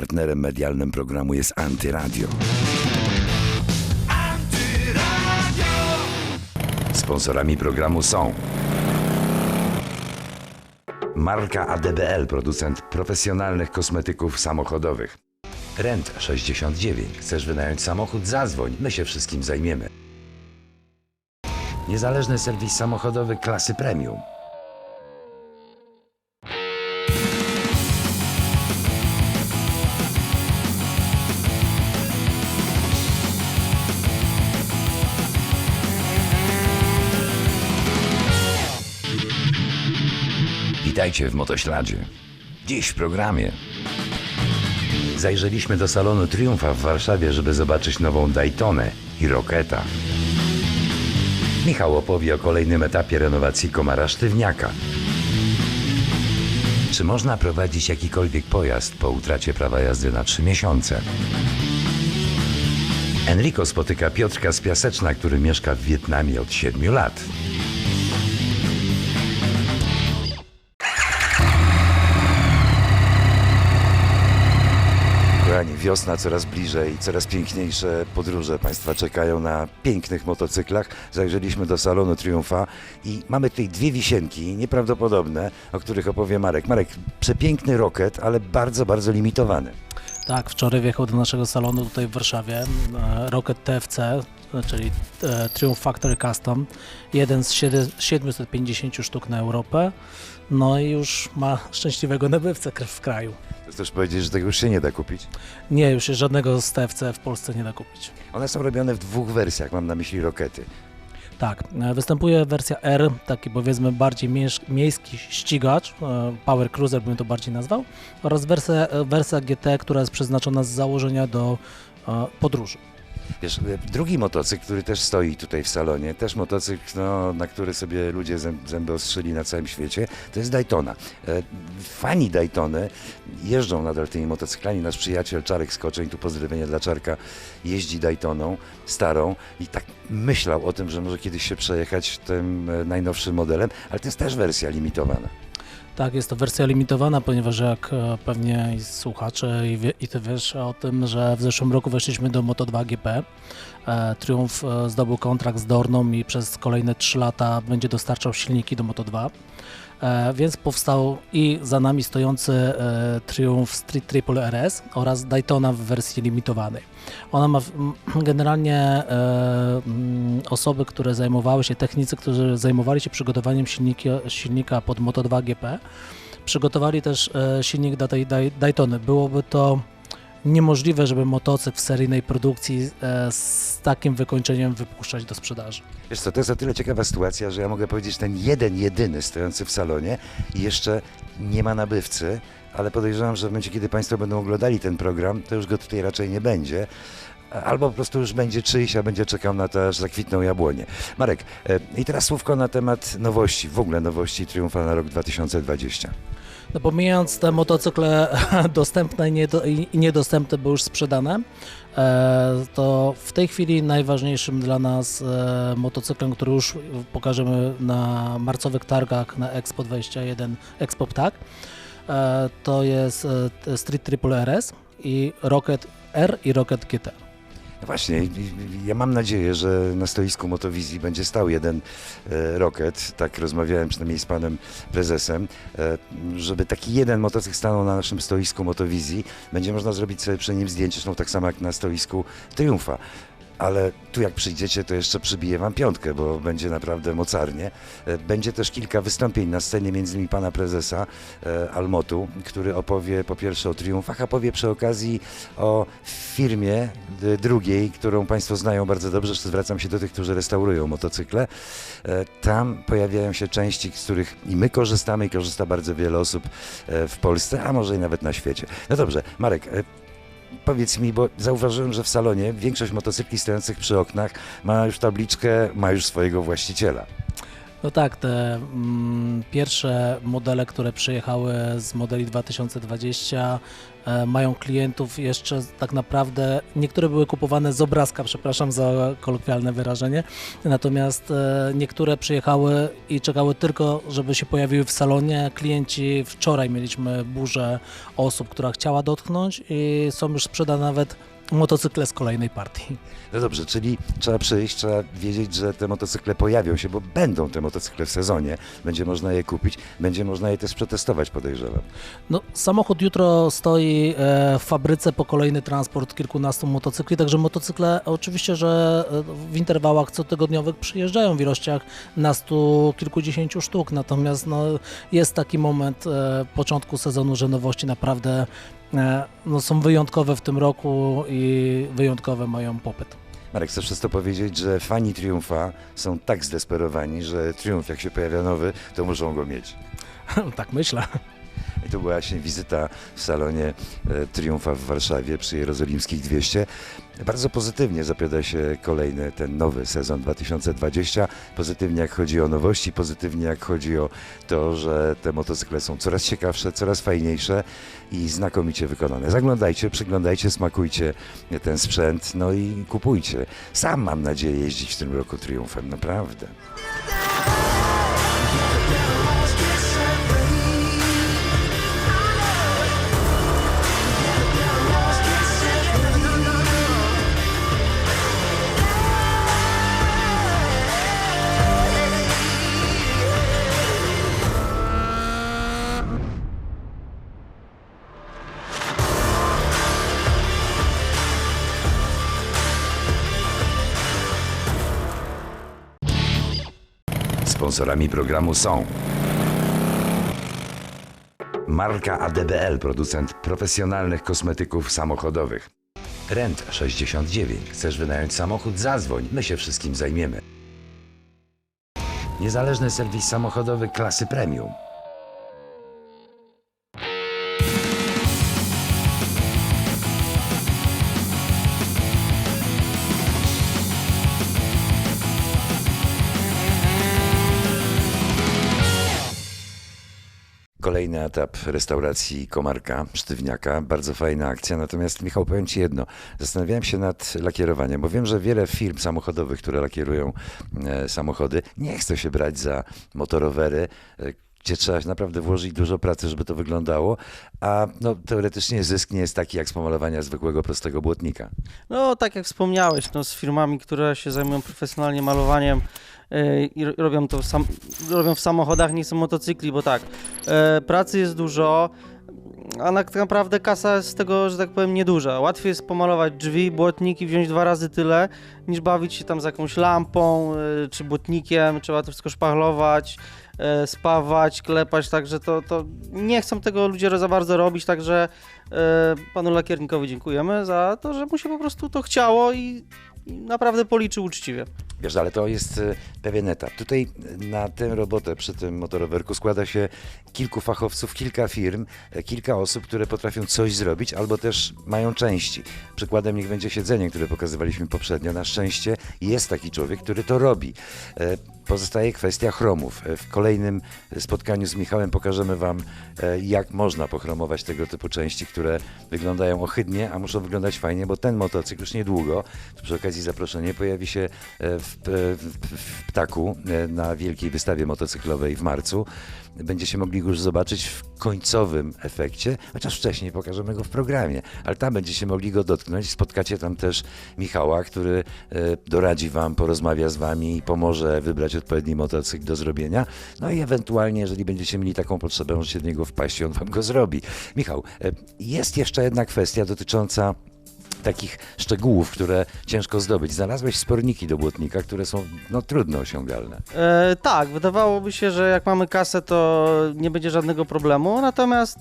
Partnerem medialnym programu jest Antyradio. Sponsorami programu są Marka ADBL, producent profesjonalnych kosmetyków samochodowych. Rent 69. Chcesz wynająć samochód? Zadzwoń, my się wszystkim zajmiemy. Niezależny serwis samochodowy klasy premium. Witajcie w Motośladzie. Dziś w programie. Zajrzeliśmy do salonu Triumfa w Warszawie, żeby zobaczyć nową Daytonę i Roketa. Michał opowie o kolejnym etapie renowacji komara sztywniaka. Czy można prowadzić jakikolwiek pojazd po utracie prawa jazdy na 3 miesiące? Enrico spotyka Piotrka z Piaseczna, który mieszka w Wietnamie od 7 lat. Wiosna coraz bliżej, coraz piękniejsze podróże Państwa czekają na pięknych motocyklach. Zajrzeliśmy do salonu Triumfa i mamy tutaj dwie wisienki nieprawdopodobne, o których opowie Marek. Marek, przepiękny rocket, ale bardzo, bardzo limitowany. Tak, wczoraj wjechał do naszego salonu tutaj w Warszawie e, Rocket TFC, czyli e, Triumph Factory Custom, jeden z siedem- 750 sztuk na Europę, no i już ma szczęśliwego nabywcę w kraju. To też powiedzieć, że tego już się nie da kupić. Nie, już się żadnego z TFC w Polsce nie da kupić. One są robione w dwóch wersjach, mam na myśli rokety. Tak, e, występuje wersja R, taki powiedzmy bardziej miejski ścigacz, e, Power Cruiser bym to bardziej nazwał, oraz wersja, e, wersja GT, która jest przeznaczona z założenia do podróży. Wiesz, e, drugi motocykl, który też stoi tutaj w salonie, też motocykl, no, na który sobie ludzie zę- zęby ostrzyli na całym świecie, to jest Daytona. E, Fani Daytony jeżdżą nadal tymi motocyklami. Nasz przyjaciel Czarek Skoczeń, tu pozdrowienia dla Czarka, jeździ Daytoną starą i tak myślał o tym, że może kiedyś się przejechać tym e, najnowszym modelem, ale to jest też wersja limitowana. Tak, jest to wersja limitowana, ponieważ jak e, pewnie i słuchacze i, wie, i ty wiesz o tym, że w zeszłym roku weszliśmy do Moto2 GP. E, Triumph e, zdobył kontrakt z Dorną i przez kolejne 3 lata będzie dostarczał silniki do Moto2. E, więc powstał i za nami stojący e, Triumph Street Triple RS oraz Daytona w wersji limitowanej. Ona ma generalnie e, osoby, które zajmowały się, technicy, którzy zajmowali się przygotowaniem silniki, silnika pod Moto2 GP, przygotowali też silnik do tej Day- Daytony. Byłoby to niemożliwe, żeby motocykl w seryjnej produkcji e, z takim wykończeniem wypuszczać do sprzedaży. Wiesz co, to jest o tyle ciekawa sytuacja, że ja mogę powiedzieć, ten jeden, jedyny stojący w salonie jeszcze nie ma nabywcy, ale podejrzewam, że w momencie, kiedy Państwo będą oglądali ten program, to już go tutaj raczej nie będzie. Albo po prostu już będzie czyjś, a będzie czekał na to, aż zakwitną jabłonie. Marek, e, i teraz słówko na temat nowości, w ogóle nowości Triumfa na rok 2020. No pomijając te motocykle dostępne i niedo- i niedostępne, bo już sprzedane, e, to w tej chwili najważniejszym dla nas e, motocyklem, który już pokażemy na marcowych targach na Expo 21 Expo Ptak, e, to jest Street Triple RS i Rocket R i Rocket GT. No właśnie, ja mam nadzieję, że na stoisku Motowizji będzie stał jeden e, Rocket, tak rozmawiałem przynajmniej z panem prezesem, e, żeby taki jeden motocykl stanął na naszym stoisku Motowizji, będzie można zrobić sobie przy nim zdjęcie, zresztą tak samo jak na stoisku Triumfa. Ale tu jak przyjdziecie, to jeszcze przybiję wam piątkę, bo będzie naprawdę mocarnie. E, Będzie też kilka wystąpień na scenie, między innymi pana prezesa e, Almotu, który opowie po pierwsze o triumfach, a powie przy okazji o firmie drugiej, którą Państwo znają bardzo dobrze, zwracam się do tych, którzy restaurują motocykle. E, Tam pojawiają się części, z których i my korzystamy, i korzysta bardzo wiele osób w Polsce, a może i nawet na świecie. No dobrze, Marek. Powiedz mi, bo zauważyłem, że w salonie większość motocykli stojących przy oknach ma już tabliczkę, ma już swojego właściciela. No tak, te mm, pierwsze modele, które przyjechały z modeli 2020 e, mają klientów jeszcze tak naprawdę, niektóre były kupowane z obrazka, przepraszam za kolokwialne wyrażenie, natomiast e, niektóre przyjechały i czekały tylko, żeby się pojawiły w salonie. Klienci, wczoraj mieliśmy burzę osób, która chciała dotknąć i są już sprzedane nawet motocykle z kolejnej partii. No dobrze, czyli trzeba przyjść, trzeba wiedzieć, że te motocykle pojawią się, bo będą te motocykle w sezonie. Będzie można je kupić, będzie można je też przetestować, podejrzewam. No, samochód jutro stoi e, w fabryce po kolejny transport kilkunastu motocykli, także motocykle oczywiście, że e, w interwałach cotygodniowych przyjeżdżają w ilościach nastu kilkudziesięciu sztuk, natomiast no, jest taki moment e, początku sezonu, że nowości naprawdę no, są wyjątkowe w tym roku i wyjątkowe mają popyt. Marek, chcesz przez to powiedzieć, że fani Triumfa są tak zdesperowani, że Triumf, jak się pojawia nowy, to muszą go mieć. tak myślę. I to była właśnie wizyta w salonie e, Triumfa w Warszawie przy Jerozolimskich 200. Bardzo pozytywnie zapowiada się kolejny, ten nowy sezon 2020. Pozytywnie jak chodzi o nowości, pozytywnie jak chodzi o to, że te motocykle są coraz ciekawsze, coraz fajniejsze i znakomicie wykonane. Zaglądajcie, przyglądajcie, smakujcie ten sprzęt, no i kupujcie. Sam mam nadzieję jeździć w tym roku Triumfem, naprawdę. Sponsorami programu są Marka ADBL, producent profesjonalnych kosmetyków samochodowych. Rent 69. Chcesz wynająć samochód? Zadzwoń, my się wszystkim zajmiemy. Niezależny serwis samochodowy klasy premium. Kolejny etap restauracji Komarka, Sztywniaka. Bardzo fajna akcja. Natomiast Michał, powiem Ci jedno. Zastanawiałem się nad lakierowaniem, bo wiem, że wiele firm samochodowych, które lakierują e, samochody, nie chce się brać za motorowery, e, gdzie trzeba naprawdę włożyć dużo pracy, żeby to wyglądało, a no, teoretycznie zysk nie jest taki jak z pomalowania zwykłego, prostego błotnika. No, tak jak wspomniałeś, no, z firmami, które się zajmują profesjonalnie malowaniem yy, i ro- robią to w, sam, robią w samochodach, nie są motocykli, bo tak, e, pracy jest dużo, a tak naprawdę kasa jest z tego, że tak powiem, nieduża. Łatwiej jest pomalować drzwi, błotniki, wziąć dwa razy tyle, niż bawić się tam z jakąś lampą e, czy błotnikiem, trzeba to wszystko szpachlować, spawać, klepać, także to, to nie chcą tego ludzie za bardzo robić, także e, panu lakiernikowi dziękujemy za to, że mu się po prostu to chciało i naprawdę policzył uczciwie. Wiesz, ale to jest e, pewien etap. Tutaj e, na tę robotę przy tym motorowerku składa się kilku fachowców, kilka firm, e, kilka osób, które potrafią coś zrobić albo też mają części. Przykładem niech będzie siedzenie, które pokazywaliśmy poprzednio. Na szczęście jest taki człowiek, który to robi. Pozostaje kwestia chromów. W kolejnym spotkaniu z Michałem pokażemy Wam, jak można pochromować tego typu części, które wyglądają ohydnie, a muszą wyglądać fajnie, bo ten motocykl już niedługo, przy okazji zaproszenie, pojawi się e, w, Ptaku e, na wielkiej wystawie motocyklowej w marcu. Będziecie mogli go już zobaczyć w końcowym efekcie, chociaż wcześniej pokażemy go w programie, ale tam będziecie mogli go dotknąć. Spotkacie tam też Michała, który e, doradzi Wam, porozmawia z Wami i pomoże wybrać odpowiedni motocykl do zrobienia. No i ewentualnie, jeżeli będziecie mieli taką potrzebę, możecie do niego wpaść i on Wam go zrobi. Michał, e, jest jeszcze jedna kwestia dotycząca takich szczegółów, które ciężko zdobyć. Znalazłeś sporniki do błotnika, które są no, trudno osiągalne. E, tak, wydawałoby się, że jak mamy kasę, to nie będzie żadnego problemu, natomiast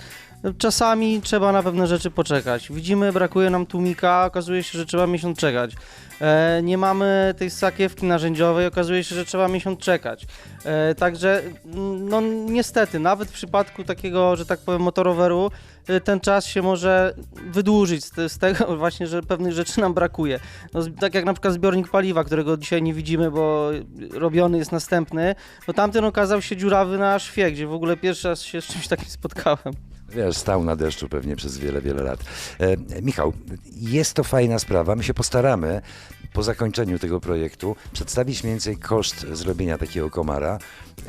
czasami trzeba na pewne rzeczy poczekać. Widzimy, brakuje nam tłumika, okazuje się, że trzeba miesiąc czekać. E, nie mamy tej sakiewki narzędziowej, okazuje się, że trzeba miesiąc czekać. E, także, mm, no niestety, nawet w przypadku takiego, że tak powiem, motoroweru, ten czas się może wydłużyć z, te- z tego właśnie, że pewnych rzeczy nam brakuje. No, tak jak na przykład zbiornik paliwa, którego dzisiaj nie widzimy, bo robiony jest następny, bo tamten okazał się dziurawy na szwie, gdzie w ogóle pierwszy raz się z czymś takim spotkałem. Wiesz, stał na deszczu pewnie przez wiele, wiele lat. E, Michał, jest to fajna sprawa. My się postaramy po zakończeniu tego projektu przedstawić mniej więcej koszt zrobienia takiego komara.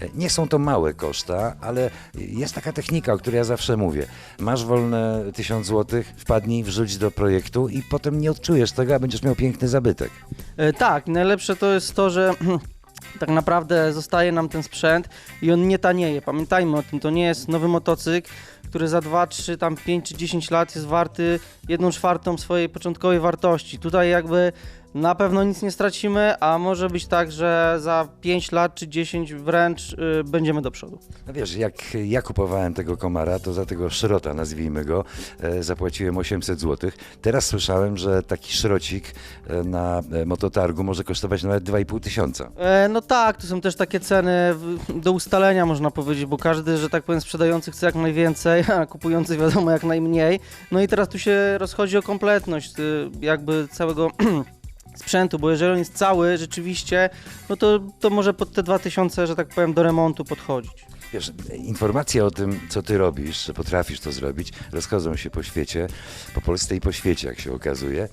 E, Nie są to małe koszta, ale jest taka technika, o której ja zawsze mówię. Masz wolne 1000 zł, wpadnij, wrzuć do projektu i potem nie odczujesz tego, a będziesz miał piękny zabytek. E, Tak, najlepsze to jest to, że tak naprawdę zostaje nam ten sprzęt i on nie tanieje. Pamiętajmy o tym, to nie jest nowy motocykl, który za 2, 3, tam 5 czy 10 lat jest warty 1 czwartą swojej początkowej wartości. Tutaj jakby na pewno nic nie stracimy, a może być tak, że za 5 lat czy 10 wręcz y, będziemy do przodu. No wiesz, jak ja kupowałem tego komara, to za tego szrota, nazwijmy go, e, zapłaciłem 800 zł. Teraz słyszałem, że taki szrocik e, na e, mototargu może kosztować nawet 2,5 tysiąca. E, no tak, to są też takie ceny w, do ustalenia, można powiedzieć, bo każdy, że tak powiem, sprzedający chce jak najwięcej, a kupujący wiadomo jak najmniej. No i teraz tu się rozchodzi o kompletność y, jakby całego sprzętu, bo jeżeli on jest cały rzeczywiście, no to, to może pod te 2000, że tak powiem, do remontu podchodzić. Wiesz, informacje o tym, co ty robisz, że potrafisz to zrobić, rozchodzą się po świecie, po Polsce i po świecie, jak się okazuje.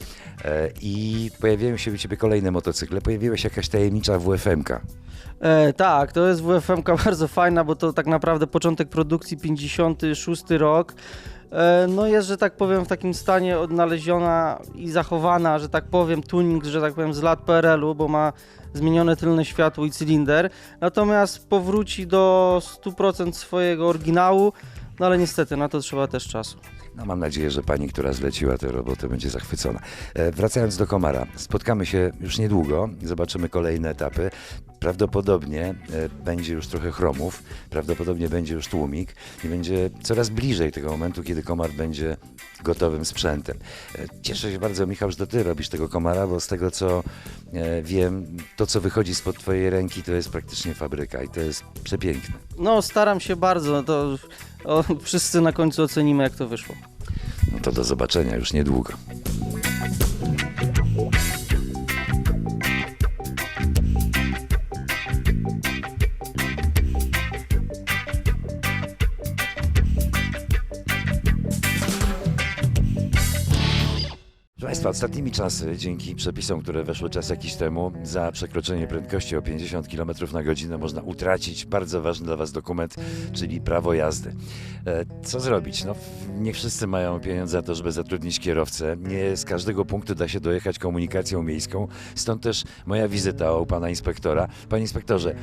E, I pojawiają się u ciebie kolejne motocykle. Pojawiła się jakaś tajemnicza WFM-ka. E, tak, to jest WFM bardzo fajna, bo to tak naprawdę początek produkcji 56 rok. E, no jest, że tak powiem, w takim stanie odnaleziona i zachowana, że tak powiem, tuning, że tak powiem, z lat PRL-u, bo ma zmienione tylne światło i cylinder. Natomiast powróci do 100% swojego oryginału, no ale niestety na to trzeba też czasu. No, mam nadzieję, że pani, która zleciła tę robotę, będzie zachwycona. E, wracając do Komara, spotkamy się już niedługo, zobaczymy kolejne etapy. Prawdopodobnie e, będzie już trochę chromów, prawdopodobnie będzie już tłumik i będzie coraz bliżej tego momentu, kiedy Komar będzie gotowym sprzętem. E, cieszę się bardzo, Michał, że to ty robisz tego Komara, bo z tego co e, wiem, to co wychodzi spod twojej ręki to jest praktycznie fabryka i to jest przepiękne. No staram się bardzo, to o, wszyscy na końcu ocenimy, jak to wyszło. No to do zobaczenia już niedługo. Ostatnimi czasy, dzięki przepisom, które weszły czas jakiś temu, za przekroczenie prędkości o 50 km na godzinę można utracić bardzo ważny dla Was dokument, czyli prawo jazdy. E, Co zrobić? No, nie wszyscy mają pieniądze na to, żeby zatrudnić kierowcę. Nie z każdego punktu da się dojechać komunikacją miejską, stąd też moja wizyta u Pana Inspektora. Panie Inspektorze, e,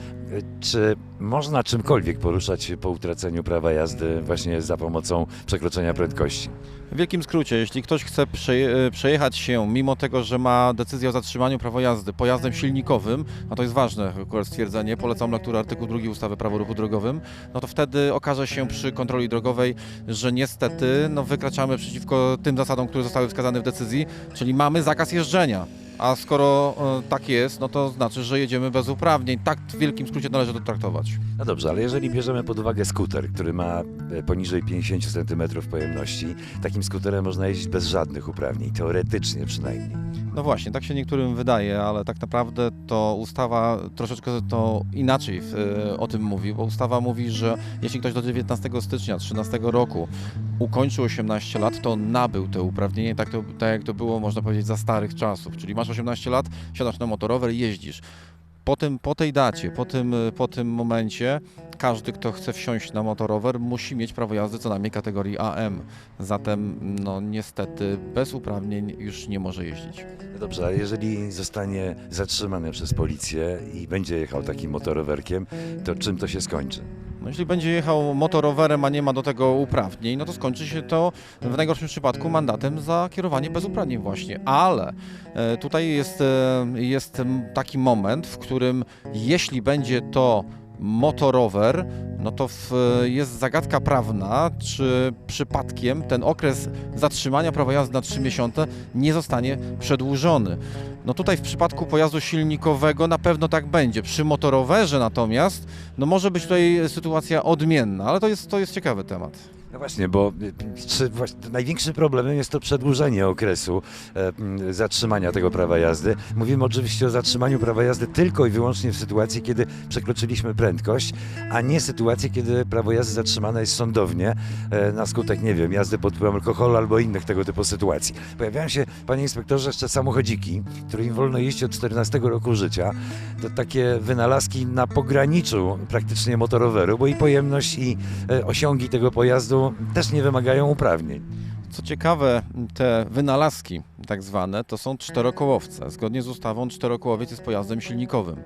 czy można czymkolwiek poruszać się po utraceniu prawa jazdy właśnie za pomocą przekroczenia prędkości? W wielkim skrócie, jeśli ktoś chce przeje- przejechać się, mimo tego, że ma decyzję o zatrzymaniu prawa jazdy pojazdem silnikowym, a to jest ważne akurat stwierdzenie, polecam lekturę artykuł 2 ustawy Prawo ruchu drogowym, no to wtedy okaże się przy kontroli drogowej, że niestety no, wykraczamy przeciwko tym zasadom, które zostały wskazane w decyzji, czyli mamy zakaz jeżdżenia. A skoro e, tak jest, no to znaczy, że jedziemy bez uprawnień. Tak w wielkim skrócie należy to traktować. No dobrze, ale jeżeli bierzemy pod uwagę skuter, który ma e, poniżej 50 cm pojemności, takim skuterem można jeździć bez żadnych uprawnień, teoretycznie przynajmniej. No właśnie, tak się niektórym wydaje, ale tak naprawdę to ustawa troszeczkę to inaczej e, o tym mówi, bo ustawa mówi, że jeśli ktoś do 19 stycznia 2013 roku ukończył 18 lat, to nabył te uprawnienie, tak, to, tak jak to było, można powiedzieć, za starych czasów. Czyli masz 18 lat, siadasz na motorower i jeździsz. Po, tym, po tej dacie, po tym, po tym momencie, każdy, kto chce wsiąść na motorower, musi mieć prawo jazdy co najmniej kategorii AM. Zatem, no niestety, bez uprawnień już nie może jeździć. Dobrze, a jeżeli zostanie zatrzymany przez policję i będzie jechał takim motorowerkiem, to czym to się skończy? No, jeśli będzie jechał motorowerem, a nie ma do tego uprawnień, no to skończy się to w najgorszym przypadku mandatem za kierowanie bez uprawnień właśnie. Ale e, tutaj jest, e, jest taki moment, w którym jeśli będzie to motorower, no to w, jest zagadka prawna, czy przypadkiem ten okres zatrzymania prawa jazdy na 3 miesiące nie zostanie przedłużony. No tutaj w przypadku pojazdu silnikowego na pewno tak będzie. Przy motorowerze natomiast no może być tutaj sytuacja odmienna, ale to jest, to jest ciekawy temat. No właśnie, bo y, czy właśnie, największym problemem jest to przedłużenie okresu e, zatrzymania tego prawa jazdy. Mówimy oczywiście o zatrzymaniu prawa jazdy tylko i wyłącznie w sytuacji, kiedy przekroczyliśmy prędkość, a nie sytuacji, kiedy prawo jazdy zatrzymane jest sądownie e, na skutek, nie wiem, jazdy pod wpływem alkoholu albo innych tego typu sytuacji. Pojawiają się, panie inspektorze, jeszcze samochodziki, którym wolno jeździć od 14 roku życia. To takie wynalazki na pograniczu praktycznie motoroweru, bo i pojemność i e, osiągi tego pojazdu też nie wymagają uprawnień. Co ciekawe, te wynalazki tak zwane to są czterokołowce. Zgodnie z ustawą czterokołowiec jest pojazdem silnikowym.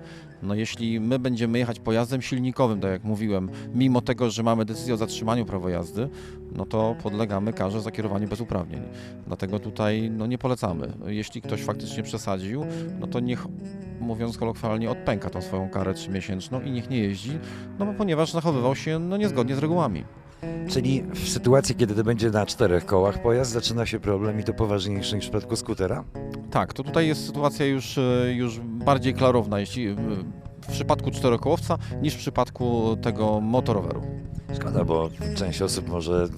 No jeśli my będziemy jechać pojazdem silnikowym, tak jak mówiłem, mimo tego, że mamy decyzję o zatrzymaniu prawa jazdy, no to podlegamy karze za kierowanie bez uprawnień. Dlatego tutaj no, nie polecamy. Jeśli ktoś faktycznie przesadził, no to niech, mówiąc kolokwialnie, odpęka tą swoją karę trzymiesięczną i niech nie jeździ, no bo ponieważ zachowywał się no, niezgodnie z regułami. Czyli w sytuacji, kiedy to będzie na czterech kołach pojazd, zaczyna się problem i to poważniejszy niż w przypadku skutera? Tak, to tutaj jest sytuacja już, e, już bardziej klarowna, jeśli e, w przypadku czterokołowca niż w przypadku tego motoroweru. Szkoda, bo część osób może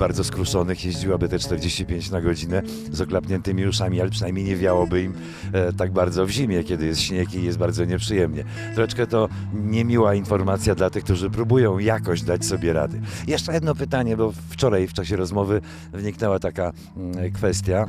bardzo skruszonych jeździłaby te 45 na godzinę z oklapniętymi uszami, ale przynajmniej nie wiałoby im e, tak bardzo w zimie, kiedy jest śnieg i jest bardzo nieprzyjemnie. Troszeczkę to niemiła informacja dla tych, którzy próbują jakoś dać sobie rady. Jeszcze jedno pytanie, bo wczoraj w czasie rozmowy wniknęła taka mm, kwestia.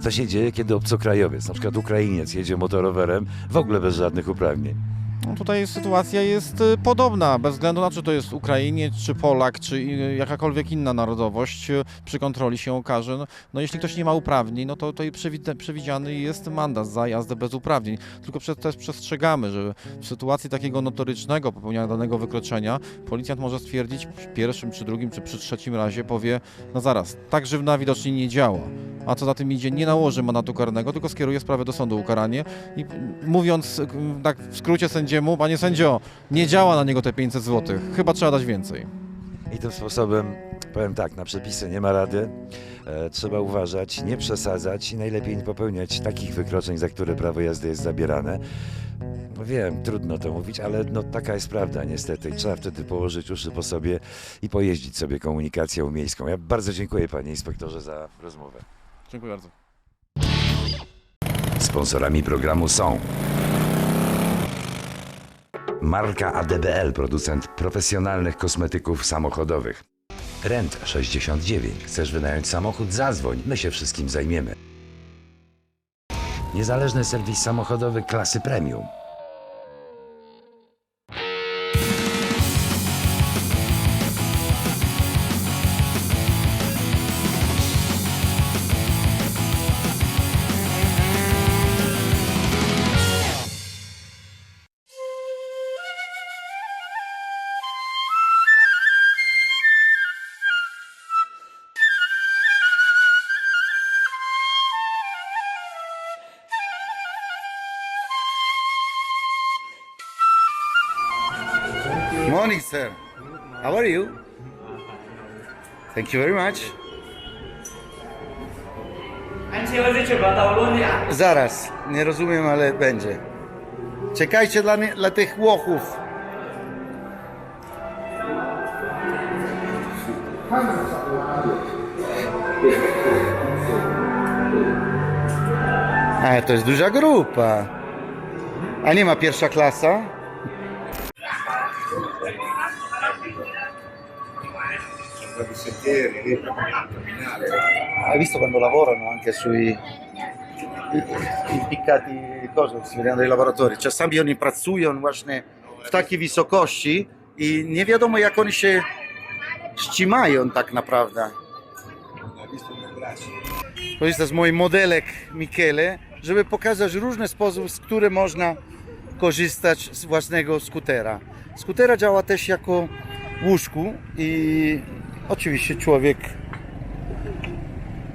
Co się dzieje, kiedy obcokrajowiec, na przykład Ukrainiec, jedzie motorowerem w ogóle bez żadnych uprawnień? No tutaj sytuacja jest e, podobna, bez względu na to, czy to jest Ukrainiec, czy Polak, czy i- jakakolwiek inna narodowość, e, przy kontroli się okaże. No, no jeśli ktoś nie ma uprawnień, no to tutaj przewi- przewidziany jest mandat za jazdę bez uprawnień. Tylko przez też przestrzegamy, że w sytuacji takiego notorycznego popełniania danego wykroczenia, policjant może stwierdzić przy pierwszym, czy drugim, czy przy trzecim razie, powie, no zaraz, tak grzywna widocznie nie działa. A co za tym idzie, nie nałoży mandatu karnego, tylko skieruje sprawę do sądu ukaranie i mówiąc tak w skrócie sędziemu, panie sędzio, nie działa na niego te 500 zł, chyba trzeba dać więcej. I tym sposobem, powiem tak, na przepisy nie ma rady. E, trzeba uważać, nie przesadzać i najlepiej nie popełniać takich wykroczeń, za które prawo jazdy jest zabierane. No wiem, trudno to mówić, ale no taka jest prawda niestety. Trzeba wtedy położyć uszy po sobie i pojeździć sobie komunikacją miejską. Ja bardzo dziękuję panie inspektorze za rozmowę. Dziękuję bardzo. Sponsorami programu są Marka ADBL, producent profesjonalnych kosmetyków samochodowych. Rent 69. Chcesz wynająć samochód? Zadzwoń, my się wszystkim zajmiemy. Niezależny serwis samochodowy klasy premium. Sir. How are you? Thank you very much. Zaraz, nie rozumiem, ale będzie. Czekajcie dla, dla tych łochów. A, to jest duża grupa. A nie ma pierwsza klasa? Hai visto quando lavorano anche sui impiccati cose, si vedono dei lavoratori. Czasami oni pracują właśnie w takiej wysokości i nie wiadomo jak oni się ścimają tak naprawdę. To jest mój modelek Michele, żeby pokazać różne sposoby, z które można korzystać z własnego skutera. Skutera działa też jako łóżku i oczywiście człowiek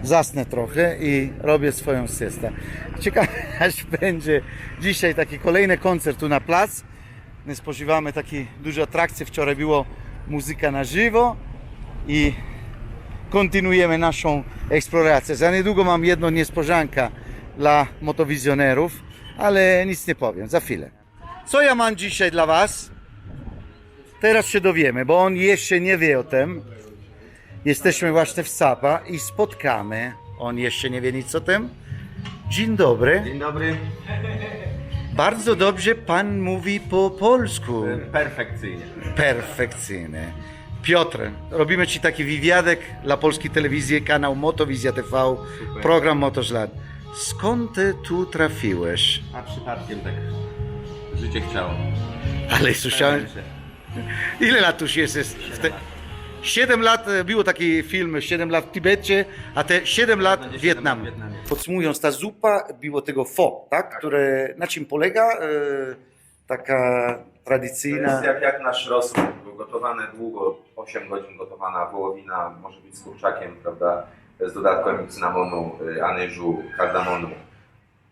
zasnę trochę i robię swoją siestę. Ciekawe, aż będzie dzisiaj taki kolejny koncert tu na plac. My spożywamy takie duże atrakcje. Wczoraj było muzyka na żywo i kontynuujemy naszą eksplorację. Za niedługo mam jedną niespodziankę dla motowizjonerów, ale nic nie powiem, za chwilę. Co ja mam dzisiaj dla Was? Teraz się dowiemy, bo on jeszcze nie wie o tym. Jesteśmy właśnie w Sapa i spotkamy. On jeszcze nie wie nic o tym. Dzień dobry. Dzień dobry. Bardzo dobrze pan mówi po polsku. Perfekcyjnie. Perfekcyjny. Piotr, robimy ci taki wywiadek dla polskiej telewizji, kanał Motowizja TV, Super. program Motoślad. Skąd ty tu trafiłeś? A przypadkiem tak życie chciało. Ale słyszałem, ile lat już jesteś? W te... 7 lat, e, było taki film, 7 lat w Tybecie, a te 7 lat w Wietnamie. Podsumując, ta zupa było tego fo, tak? Które, na czym polega? E, taka To tradycyjna... jest jak, jak nasz rosół, gotowane długo, 8 godzin gotowana wołowina, może być z kurczakiem, prawda? Z dodatkiem cynamonu, y, anyżu, kardamonu.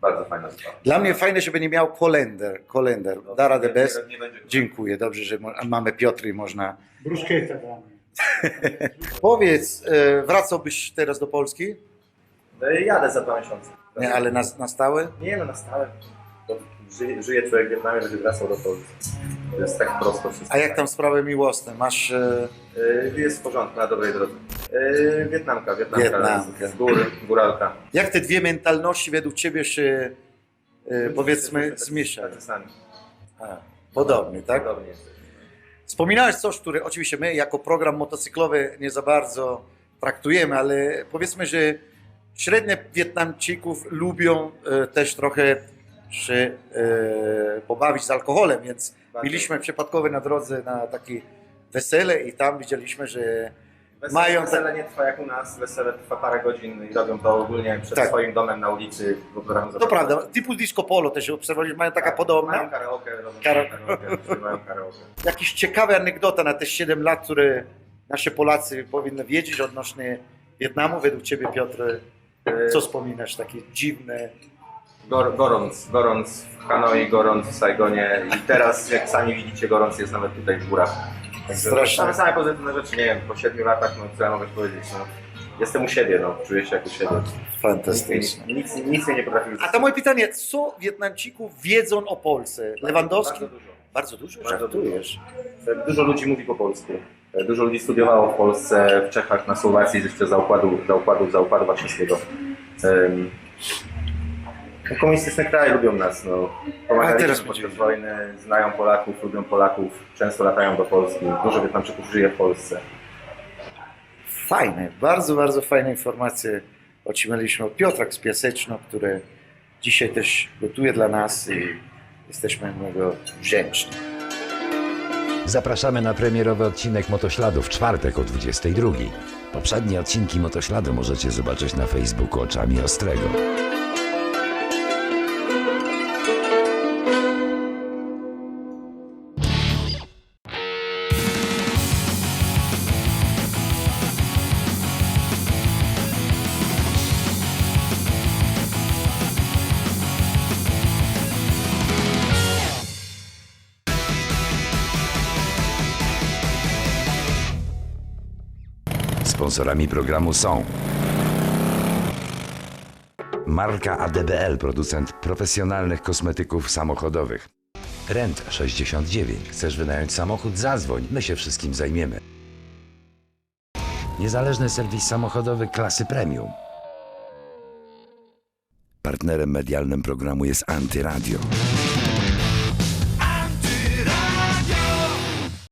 Bardzo fajna sprawa. Dla mnie fajne, żeby nie miał kolender. Kolender. Da radę bez. Nie, nie będzie Dziękuję, dobrze, że mamy Piotr i można. Bruschetta dla mnie. Powiedz, e, wracałbyś teraz do Polski? I Jadę za dwa miesiące. Nie, ale na, na stałe? Nie no, na stałe. Żyje, żyje człowiek w Wietnamie, będzie wracał do Polski. To jest tak prosto wszystko. A jak tam sprawy miłosne? Masz. E, Jest w porządku, na dobrej drodze. Wietnamka, Wietnamka, Wietnamka. z góry, góralka. jak te dwie mentalności według ciebie się, e, powiedzmy, zmieszają? Tacy sami. A, Podobnie, tak? Podobnie. Wspominałeś coś, które oczywiście my jako program motocyklowy nie za bardzo traktujemy, ale powiedzmy, że średnie Wietnamczyków lubią e, też trochę się e, pobawić z alkoholem, więc Bardzo. mieliśmy przypadkowo na drodze na takie wesele i tam widzieliśmy, że Wesele, Mają wesele nie trwa jak u nas, wesele trwa parę godzin i robią to ogólnie przed Tak. swoim domem na ulicy. to prawda, typu disco polo też obserwowaliśmy, mają taka Tak, podobna. Mają karaoke, robią Kara- karaoke, karaoke. Jakiś ciekawy anegdota na te 7 lat, które nasi Polacy powinny wiedzieć odnośnie Wietnamu. Według Ciebie, Piotr, Y, co wspominasz, takie dziwne? Gor, gorąc, gorąc w Hanoi, gorąc w Saigonie i teraz, jak sami widzicie, gorąc jest nawet tutaj w górach. Także Straszne. Same, same pozytywne rzeczy, nie wiem, po 7 latach, no co ja mogę powiedzieć, no. Jestem u siebie, no, czuję się jak u siebie. Nic, Fantastyczne. mnie- nic, nic mnie nie potrafi A to moje pytanie, co Wietnamczyków wiedzą o Polsce? Lewandowski? Bardzo dużo. Bardzo dużo, Bardzo żartujesz. Dużo ludzi mówi po polsku. Dużo ludzi studiowało w Polsce, w Czechach, na Słowacji, jeszcze za układu, za układu, za układu warszawskiego. Um, komunistyczne kraje lubią nas, no. A Pomagaliśmy teraz podczas wojny, znają Polaków, lubią Polaków, często latają do Polski. Dużo Wietnamczyków żyje w Polsce. Fajne, bardzo, bardzo fajne informacje otrzymaliśmy od Piotra z Piaseczno, który dzisiaj też gotuje dla nas i jesteśmy mu wdzięczni. Zapraszamy na premierowy odcinek Motośladu w czwartek o 22. Poprzednie odcinki Motośladu możecie zobaczyć na Facebooku Oczami Ostrego. Sponsorami programu są Marka ADBL, producent profesjonalnych kosmetyków samochodowych. Rent 69. Chcesz wynająć samochód? Zadzwoń, my się wszystkim zajmiemy. Niezależny serwis samochodowy klasy premium. Partnerem medialnym programu jest Antyradio.